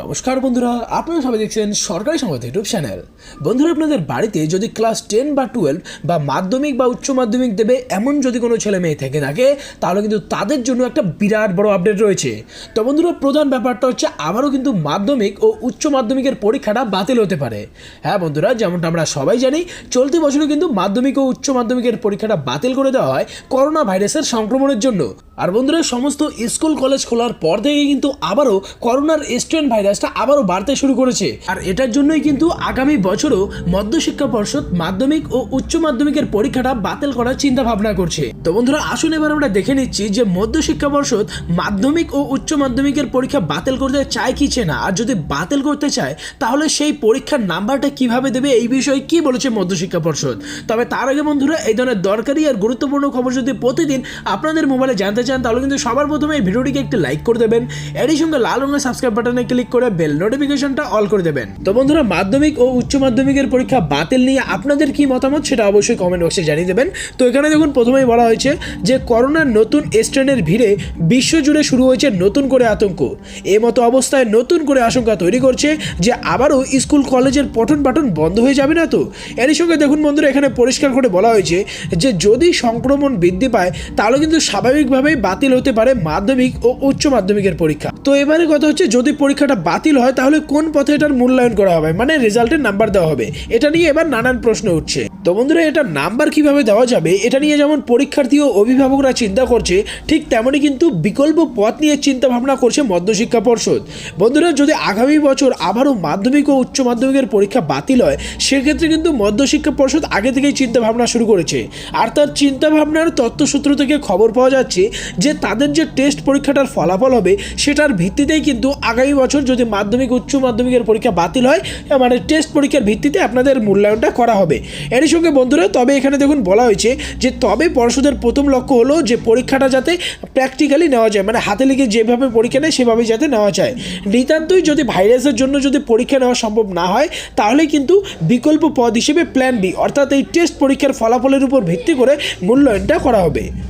নমস্কার বন্ধুরা, আপনারা সবাই দেখছেন সরকারি সংবাদ ইউটিউব চ্যানেল। বন্ধুরা, আপনাদের বাড়িতে যদি ক্লাস টেন বা টুয়েলভ বা মাধ্যমিক বা উচ্চ মাধ্যমিক দেবে এমন যদি কোনো ছেলে মেয়ে থেকে থাকে, তাহলে কিন্তু তাদের জন্য একটা বিরাট বড় আপডেট রয়েছে। তো বন্ধুরা, প্রধান ব্যাপারটা হচ্ছে আবারও কিন্তু মাধ্যমিক ও উচ্চ মাধ্যমিকের পরীক্ষাটা বাতিল হতে পারে। হ্যাঁ বন্ধুরা, যেমনটা আমরা সবাই জানি, চলতি বছরে কিন্তু মাধ্যমিক ও উচ্চ মাধ্যমিকের পরীক্ষাটা বাতিল করে দেওয়া হয় করোনা ভাইরাসের সংক্রমণের জন্য। আর বন্ধুরা, সমস্ত স্কুল কলেজ খোলার পর থেকে কিন্তু আবারও করোনার স্ট্রেন ভাইরাসটা আবারও বাড়তে শুরু করেছে। আর এটার জন্যই কিন্তু আগামী বছরও মধ্যশিক্ষা পর্ষদ মাধ্যমিক ও উচ্চ মাধ্যমিকের পরীক্ষাটা বাতিল করার চিন্তা ভাবনা করছে। তো বন্ধুরা, আসুন এবার আমরা দেখে নিচ্ছি যে মধ্যশিক্ষা পর্ষদ মাধ্যমিক ও উচ্চ মাধ্যমিকের পরীক্ষা বাতিল করতে চায় কি না। আর যদি বাতিল করতে চায়, তাহলে সেই পরীক্ষার নাম্বারটা কীভাবে দেবে এই বিষয়ে কি বলেছে মধ্যশিক্ষা পর্ষদ? তবে তার আগে বন্ধুরা, এই ধরনের দরকারি আর গুরুত্বপূর্ণ খবর যদি প্রতিদিন আপনাদের মোবাইলে জানতে চান, তাহলে কিন্তু সবার প্রথমে এই ভিডিওটিকে একটি লাইক করে দেবেন। এরই সঙ্গে লাল রঙের সাবস্ক্রাইব বাটনে ক্লিক করে বেল নোটিফিকেশনটা অল করে দেবেন। তো বন্ধুরা, মাধ্যমিক ও উচ্চ মাধ্যমিকের পরীক্ষা বাতিল নিয়ে আপনাদের কি মতামত সেটা অবশ্যই কমেন্ট বক্সে জানিয়ে দেবেন। তো এখানে দেখুন, প্রথমেই বলা হয়েছে যে করোনার নতুন স্ট্রেনের ভিড়ে বিশ্বজুড়ে শুরু হয়েছে নতুন করে আতঙ্ক। এ মতো অবস্থায় নতুন করে আশঙ্কা তৈরি করছে যে আবারও স্কুল, কলেজের পঠন পাঠন বন্ধ হয়ে যাবে না তো? এরই সঙ্গে দেখুন বন্ধুরা, এখানে পরিষ্কার করে বলা হয়েছে যে যদি সংক্রমণ বৃদ্ধি পায়, তাহলে কিন্তু স্বাভাবিকভাবেই বাতিল হতে পারে মাধ্যমিক ও উচ্চ মাধ্যমিকের পরীক্ষা। তো এবারে কথা হচ্ছে যদি পরীক্ষাটা বাতিল হয়, তাহলে কোন পথে এটার মূল্যায়ন করা হবে? মানে রেজাল্টের নাম্বার দেওয়া হবে। এটা নিয়ে এবার নানান প্রশ্ন উঠছে। তো বন্ধুরা, এটা নাম্বার কীভাবে দেওয়া যাবে, এটা নিয়ে যেমন পরীক্ষার্থী ও অভিভাবকরা চিন্তা করছে, ঠিক তেমনই কিন্তু বিকল্প পথ নিয়ে চিন্তা ভাবনা করছে মধ্যশিক্ষা পর্ষদ। বন্ধুরা, যদি আগামী বছর আবারও মাধ্যমিক ও উচ্চ মাধ্যমিকের পরীক্ষা বাতিল হয়, সেক্ষেত্রে কিন্তু মধ্যশিক্ষা পর্ষদ আগে থেকেই চিন্তা ভাবনা শুরু করেছে। আর তার চিন্তা ভাবনার তথ্যসূত্র থেকে খবর পাওয়া যাচ্ছে যে, তাদের যে টেস্ট পরীক্ষাটার ফলাফল হবে, সেটার ভিত্তিতেই কিন্তু আগামী বছর যদি মাধ্যমিক উচ্চ মাধ্যমিকের পরীক্ষা বাতিল হয় মানে টেস্ট পরীক্ষার ভিত্তিতে আপনাদের মূল্যায়নটা করা হবে। এরই সঙ্গে বন্ধুরা, তবে এখানে দেখুন বলা হয়েছে যে তবে পর্ষদের প্রথম লক্ষ্য হলো যে পরীক্ষাটা যাতে প্র্যাকটিক্যালি নেওয়া যায় মানে হাতে লিখে যেভাবে পরীক্ষা নেয় সেভাবে যাতে নেওয়া যায়। নিতান্তই যদি ভাইরাসের জন্য যদি পরীক্ষা নেওয়া সম্ভব না হয়, তাহলে কিন্তু বিকল্প পদ হিসেবে প্ল্যান বি অর্থাৎ এই টেস্ট পরীক্ষার ফলাফলের উপর ভিত্তি করে মূল্যায়নটা করা হবে।